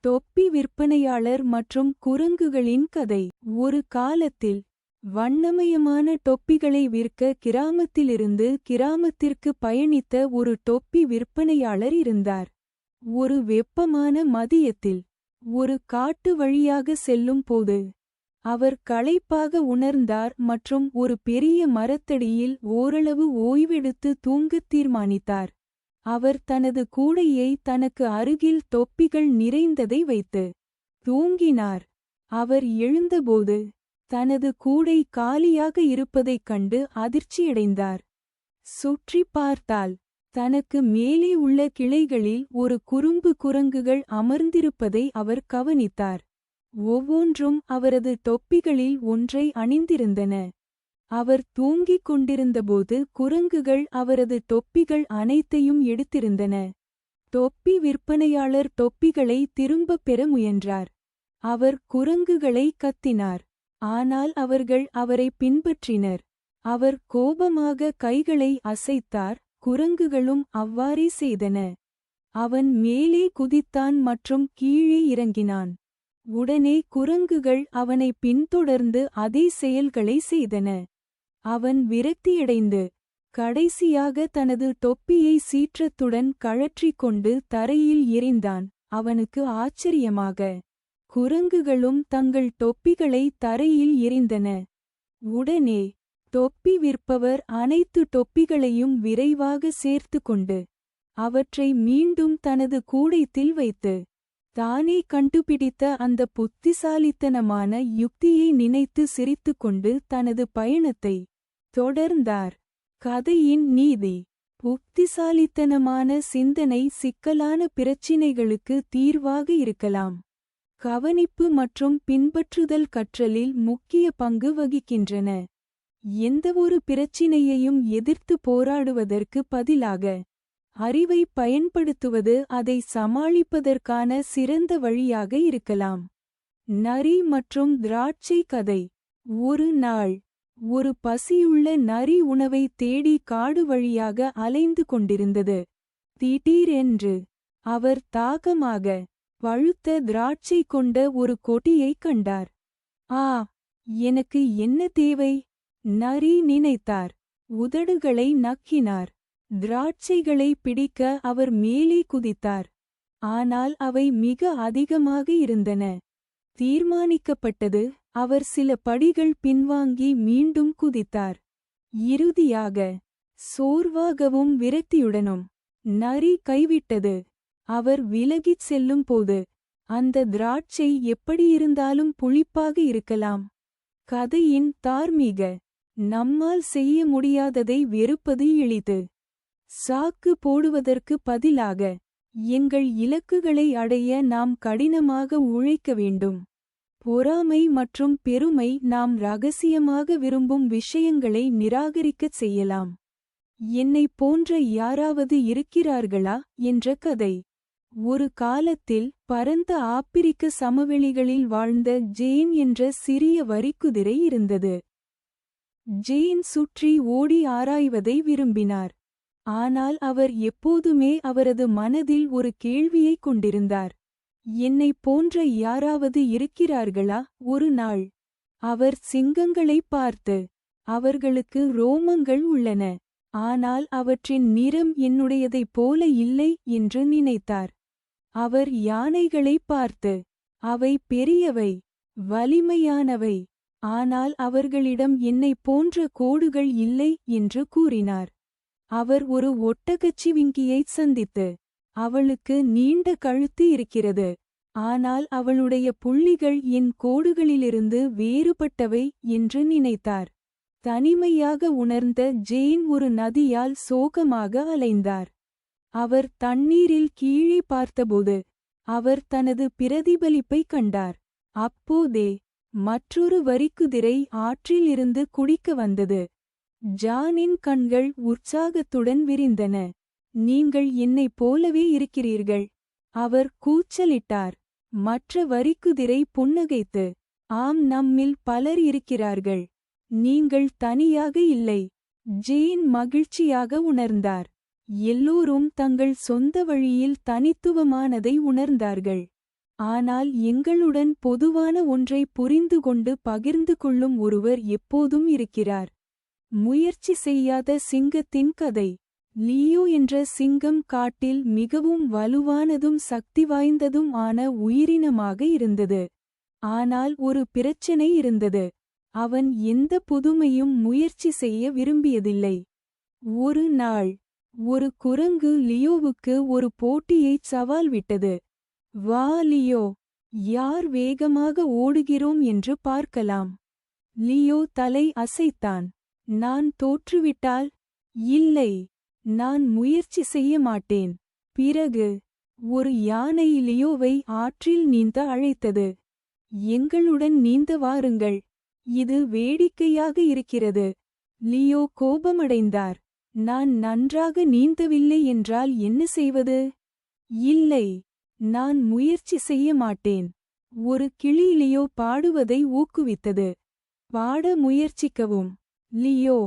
தொப்பி விற்பனையாளர் மற்றும் குரங்குகளின் கதை. ஒரு காலத்தில் வண்ணமயமான தொப்பிகளை விற்க கிராமத்திலிருந்து கிராமத்திற்கு பயணித்த ஒரு தொப்பி விற்பனையாளர் இருந்தார். ஒரு வெப்பமான மதியத்தில் ஒரு காட்டு வழியாக செல்லும் போது அவர் களைப்பாக உணர்ந்தார் மற்றும் ஒரு பெரிய மரத்தடியில் ஓரளவு ஓய்வெடுத்து தூங்கத் தீர்மானித்தார். அவர் தனது கூடையை தனக்கு அருகில் தொப்பிகள் நிறைந்ததை வைத்து தூங்கினார். அவர் எழுந்தபோது தனது கூடை காலியாக இருப்பதைக் கண்டு அதிர்ச்சியடைந்தார். சுற்றி பார்த்தால் தனக்கு மேலே உள்ள கிளைகளில் ஒரு குறும்பு குரங்குகள் அமர்ந்திருப்பதை அவர் கவனித்தார். ஒவ்வொன்றும் அவரது தொப்பிகளில் ஒன்றை அணிந்திருந்தன. அவர் தூங்கிக் கொண்டிருந்தபோது குரங்குகள் அவரது தொப்பிகள் அனைத்தையும் எடுத்திருந்தன. தொப்பி விற்பனையாளர் தொப்பிகளை திரும்பப் பெற முயன்றார். அவர் குரங்குகளை கத்தினார். ஆனால் அவர்கள் அவரை பின்பற்றினர். அவர் கோபமாக கைகளை அசைத்தார். குரங்குகளும் அவ்வாறே செய்தன. அவன் மேலே குதித்தான் மற்றும் கீழே இறங்கினான். உடனே குரங்குகள் அவனை பின்தொடர்ந்து அதே செயல்களை செய்தன. அவன் விரக்தியடைந்து கடைசியாக தனது தொப்பியை சீற்றத்துடன் கழற்றிக் கொண்டு தரையில் எறிந்தான். அவனுக்கு ஆச்சரியமாக குரங்குகளும் தங்கள் தொப்பிகளை தரையில் எறிந்தன. உடனே தொப்பி விற்பவர் அனைத்து தொப்பிகளையும் விரைவாக சேர்த்து கொண்டு அவற்றை மீண்டும் தனது கூடைத்தில் வைத்து தானே கண்டுபிடித்த அந்த புத்திசாலித்தனமான யுக்தியை நினைத்து சிரித்துக்கொண்டு தனது பயணத்தை தொடர்ந்தார். கதையின் நீதி. புத்திசாலித்தனமான சிந்தனை சிக்கலான பிரச்சினைகளுக்கு தீர்வாக இருக்கலாம். கவனிப்பு மற்றும் பின்பற்றுதல் கற்றலில் முக்கிய பங்கு வகிக்கின்றன. எந்தவொரு பிரச்சினையையும் எதிர்த்து போராடுவதற்கு பதிலாக அறிவை பயன்படுத்துவது அதை சமாளிப்பதற்கான சிறந்த வழியாக இருக்கலாம். நரி மற்றும் திராட்சை கதை. ஒரு நாள் ஒரு பசியுள்ள நரி உணவை தேடி காடு வழியாக அலைந்து கொண்டிருந்தது. திடீரென்று அவர் தாகமாக பழுத்த திராட்சை கொண்ட ஒரு கொட்டியைக் கண்டார். ஆ எனக்கு என்ன தேவை? நரி நினைத்தார். உதடுகளை நக்கினார். திராட்சைகளை பிடிக்க அவர் மேலே குதித்தார். ஆனால் அவை மிக அதிகமாக இருந்தன. தீர்மானிக்கப்பட்டது அவர் சில படிகள் பின்வாங்கி மீண்டும் குதித்தார். இறுதியாக சோர்வாகவும் விரக்தியுடனும் நரி கைவிட்டது. அவர் விலகிச் செல்லும் போது அந்த திராட்சை எப்படியிருந்தாலும் புளிப்பாக இருக்கலாம். கதையின் தார்மீக நம்மால் செய்ய முடியாததை வெறுப்பது எளிது. சாக்கு போடுவதற்கு பதிலாக எங்கள் இலக்குகளை அடைய நாம் கடினமாக உழைக்க வேண்டும். பொறாமை மற்றும் பெருமை நாம் ரகசியமாக விரும்பும் விஷயங்களை நிராகரிக்கச் செய்யலாம். என்னை போன்ற யாராவது இருக்கிறார்களா? என்ற கதை. ஒரு காலத்தில் பரந்த ஆப்பிரிக்க சமவெளிகளில் வாழ்ந்த ஜேன் என்ற சிறிய வரிக்குதிரை இருந்தது. ஜேன் சுற்றி ஓடி ஆராய்வதை விரும்பினார். ஆனால் அவர் எப்போதுமே அவரது மனதில் ஒரு கேள்வியைக் கொண்டிருந்தார். என்னை போன்ற யாராவது இருக்கிறார்களா? ஒரு நாள். அவர் சிங்கங்களைப் பார்த்து அவர்களுக்கு ரோமங்கள் உள்ளன. ஆனால் அவற்றின் நிறம் என்னுடையதைப் போல இல்லை என்று நினைத்தார். அவர் யானைகளைப் பார்த்து அவை பெரியவை வலிமையானவை. ஆனால் அவர்களிடம் என்னைப் போன்ற கோடுகள் இல்லை என்று கூறினார். அவர் ஒரு ஒட்டகச்சிவிங்கியைச் சந்தித்து அவளுக்கு நீண்ட கழுத்து இருக்கிறது. ஆனால் அவளுடைய புள்ளிகள் என் கோடுகளிலிருந்து வேறுபட்டவை என்று நினைத்தார். தனிமையாக உணர்ந்த ஜேன் ஒரு நதியால் சோகமாக அலைந்தார். அவர் தண்ணீரில் கீழே பார்த்தபோது அவர் தனது பிரதிபலிப்பைக் கண்டார். அப்போதே மற்றொரு வரிக்குதிரை ஆற்றிலிருந்து குடிக்க வந்தது. ஜானின் கண்கள் உற்சாகத்துடன் விரிந்தன. நீங்கள் என்னைப் போலவே இருக்கிறீர்கள். அவர் கூச்சலிட்டார். மற்ற வரிக்குதிரை புன்னகைத்து ஆம் நம்மில் பலர் இருக்கிறார்கள். நீங்கள் தனியாக இல்லை. ஜேன் மகிழ்ச்சியாக உணர்ந்தார். எல்லோரும் தங்கள் சொந்த வழியில் தனித்துவமானதை உணர்ந்தார்கள். ஆனால் எங்களுடன் பொதுவான ஒன்றை புரிந்து கொண்டு பகிர்ந்து கொள்ளும் ஒருவர் எப்போதும் இருக்கிறார். முயற்சி செய்யாத சிங்கத்தின் கதை. லியோ என்ற சிங்கம் காட்டில் மிகவும் வலுவானதும் சக்தி வாய்ந்ததும் ஆன உயிரினமாக இருந்தது. ஆனால் ஒரு பிரச்சனை இருந்தது. அவன் எந்த புதுமையும் முயற்சி செய்ய விரும்பியதில்லை. ஒரு நாள் ஒரு குரங்கு லியோவுக்கு ஒரு போட்டியைச் சவால் விட்டது. வா லியோ யார் வேகமாக ஓடுகிறோம் என்று பார்க்கலாம். லியோ தலை அசைத்தான். நான் தோற்றுவிட்டால்? இல்லை நான் முயற்சி செய்ய மாட்டேன். பிறகு ஒரு யானை லியோவை ஆற்றில் நீந்த அழைத்தது. எங்களுடன் நீந்த வாருங்கள். இது வேடிக்கையாக இருக்கிறது. லியோ கோபமடைந்தார். நான் நன்றாக நீந்தவில்லை என்றால் என்ன செய்வது? இல்லை நான் முயற்சி செய்ய மாட்டேன். ஒரு கிளியிலியோ பாடுவதை ஊக்குவித்தது. பாட முயற்சிக்கவும். லியோ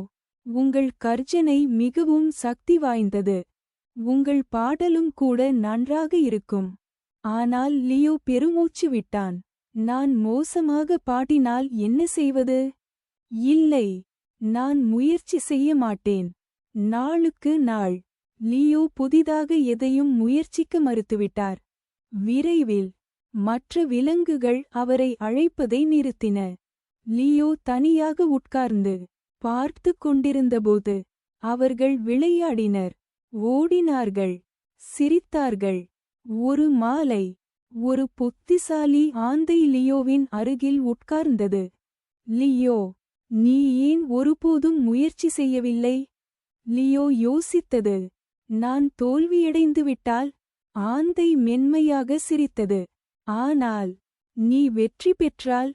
உங்கள் கர்ஜனை மிகவும் சக்தி வாய்ந்தது. உங்கள் பாடலும் கூட நன்றாக இருக்கும். ஆனால் லியோ பெருமூச்சு விட்டான். நான் மோசமாக பாடினால் என்ன செய்வது? இல்லை நான் முயற்சி செய்ய மாட்டேன். நாளுக்கு நாள் லியோ புதிதாக எதையும் முயற்சிக்க மறுத்துவிட்டார். விரைவில் மற்ற விலங்குகள் அவரை அழைப்பதை நிறுத்தின. லியோ தனியாக உட்கார்ந்து பார்த்து கொண்டிருந்தபோது அவர்கள் விளையாடினர். ஓடினார்கள். சிரித்தார்கள். ஒரு மாலை ஒரு புத்திசாலி ஆந்தை லியோவின் அருகில் உட்கார்ந்தது. லியோ நீ ஏன் ஒருபோதும் முயற்சி செய்யவில்லை? லியோ யோசித்தது. நான் தோல்வியடைந்து விட்டால்? ஆந்தை மென்மையாக சிரித்தது. ஆனால் நீ வெற்றி பெற்றால்?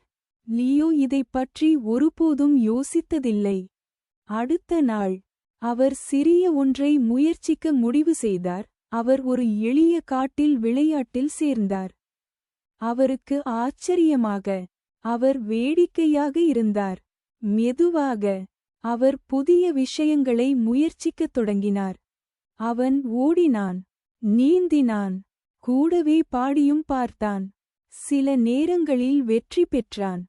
லியோ இதைப் பற்றி ஒருபோதும் யோசித்ததில்லை. அடுத்த நாள் அவர் சிறிய ஒன்றை முயற்சிக்க முடிவு செய்தார். அவர் ஒரு எளிய காட்டில் விளையாட்டில் சேர்ந்தார். அவருக்கு ஆச்சரியமாக அவர் வேடிக்கையாக இருந்தார். மெதுவாக அவர் புதிய விஷயங்களை முயற்சிக்கத் தொடங்கினார். அவன் ஓடினான் நீந்தினான் கூடவே பாடியும் பார்த்தான். சில நேரங்களில் வெற்றி பெற்றான்.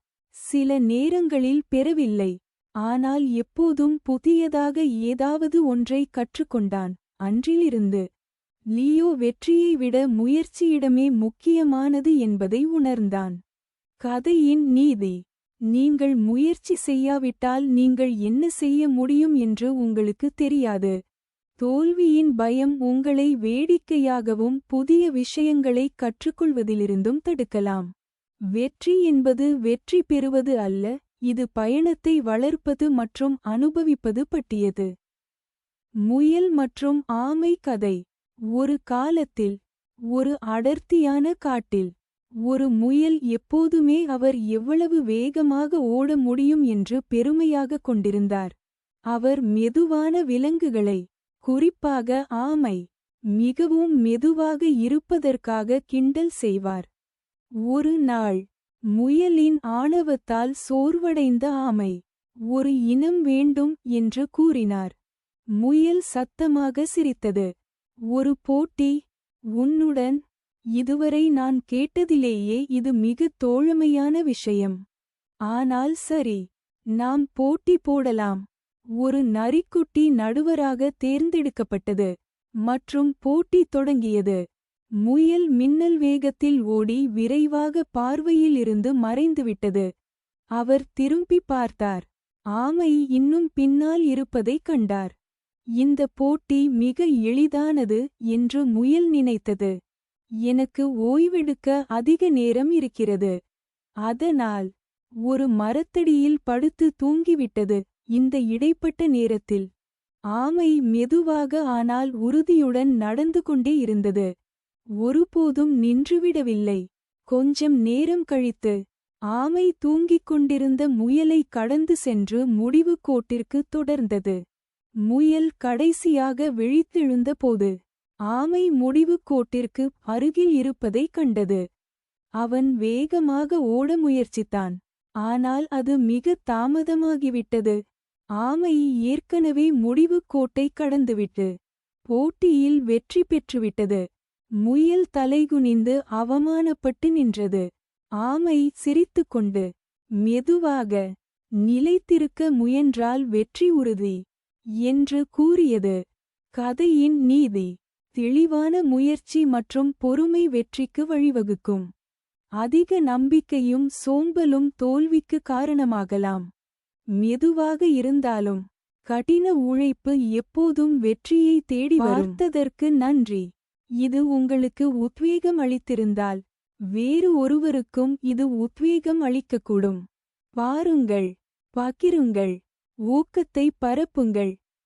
சில நேரங்களில் பெறவில்லை. ஆனால் எப்போதும் புதியதாக ஏதாவது ஒன்றை கற்றுக்கொண்டான். அன்றிலிருந்து லியோ வெற்றியை விட முயற்சியிடமே முக்கியமானது என்பதை உணர்ந்தான். கதையின் நீதி. நீங்கள் முயற்சி செய்யாவிட்டால் நீங்கள் என்ன செய்ய முடியும் என்று உங்களுக்கு தெரியாது. தோல்வியின் பயம் உங்களை வேடிக்கையாகவும் புதிய விஷயங்களை கற்றுக்கொள்வதிலிருந்தும் தடுக்கலாம். வெற்றி என்பது வெற்றி பெறுவது அல்ல இது பயணத்தை வளர்ப்பது மற்றும் அனுபவிப்பது பற்றியது. முயல் மற்றும் ஆமை கதை. ஒரு காலத்தில் ஒரு அடர்த்தியான காட்டில் ஒரு முயல் எப்போதுமே அவர் எவ்வளவு வேகமாக ஓட முடியும் என்று பெருமையாக கொண்டிருந்தார். அவர் மெதுவான விலங்குகளை குறிப்பாக ஆமை மிகவும் மெதுவாக இருப்பதற்காக கிண்டல் செய்வார். ஒரு நாள் முயலின் ஆணவத்தால் சோர்வடைந்த ஆமை ஒரு இனம் வேண்டும் என்று கூறினார். முயல் சத்தமாக சிரித்தது. ஒரு போட்டி உன்னுடன் இதுவரை நான் கேட்டதிலேயே இது மிகத் தோழமையான விஷயம். ஆனால் சரி நாம் போட்டி போடலாம். ஒரு நரிக்குட்டி நடுவராக தேர்ந்தெடுக்கப்பட்டது மற்றும் போட்டி தொடங்கியது. முயல் மின்னல் வேகத்தில் ஓடி விரைவாக பார்வையில் இருந்து மறைந்துவிட்டது. அவர் திரும்பி பார்த்தார். ஆமை இன்னும் பின்னால் இருப்பதைக் கண்டார். இந்த போட்டி மிக எளிதானது என்று முயல் நினைத்தது. எனக்கு ஓய்வெடுக்க அதிக நேரம் இருக்கிறது. அதனால் ஒரு மரத்தடியில் படுத்து தூங்கிவிட்டது இந்த இடைப்பட்ட நேரத்தில். ஆமை மெதுவாக ஆனால் உறுதியுடன் நடந்து கொண்டே இருந்தது. ஒருபோதும் நின்றுவிடவில்லை. கொஞ்சம் நேரம் கழித்து ஆமை தூங்கிக் கொண்டிருந்த முயலை கடந்து சென்று முடிவு கோட்டிற்கு தொடர்ந்தது. முயல் கடைசியாக விழித்தெழுந்தபோது ஆமை முடிவுக் கோட்டிற்கு அருகில் இருப்பதைக் கண்டது. அவன் வேகமாக ஓட முயற்சித்தான். ஆனால் அது மிக தாமதமாகிவிட்டது. ஆமை ஏற்கனவே முடிவுக் கோட்டை கடந்துவிட்டு போட்டியில் வெற்றி பெற்றுவிட்டது. முயல் தலைகுனிந்து அவமானப்பட்டு நின்றது. ஆமை சிரித்துக்கொண்டு மெதுவாக நிலைத்திருக்க முயன்றால் வெற்றி உறுதி என்று கூறியது. கதையின் நீதி தெளிவான முயற்சி மற்றும் பொறுமை வெற்றிக்கு வழிவகுக்கும். அதிக நம்பிக்கையும் சோம்பலும் தோல்விக்கு காரணமாகலாம். மெதுவாக இருந்தாலும் கடின உழைப்பு எப்போதும் வெற்றியை தேடி பார்த்ததற்கு நன்றி. இது உங்களுக்கு உத்வேகம் அளித்திருந்தால் வேறு ஒருவருக்கும் இது உத்வேகம் அளிக்கக்கூடும். பாருங்கள் பகிருங்கள் ஊக்கத்தை பரப்புங்கள்.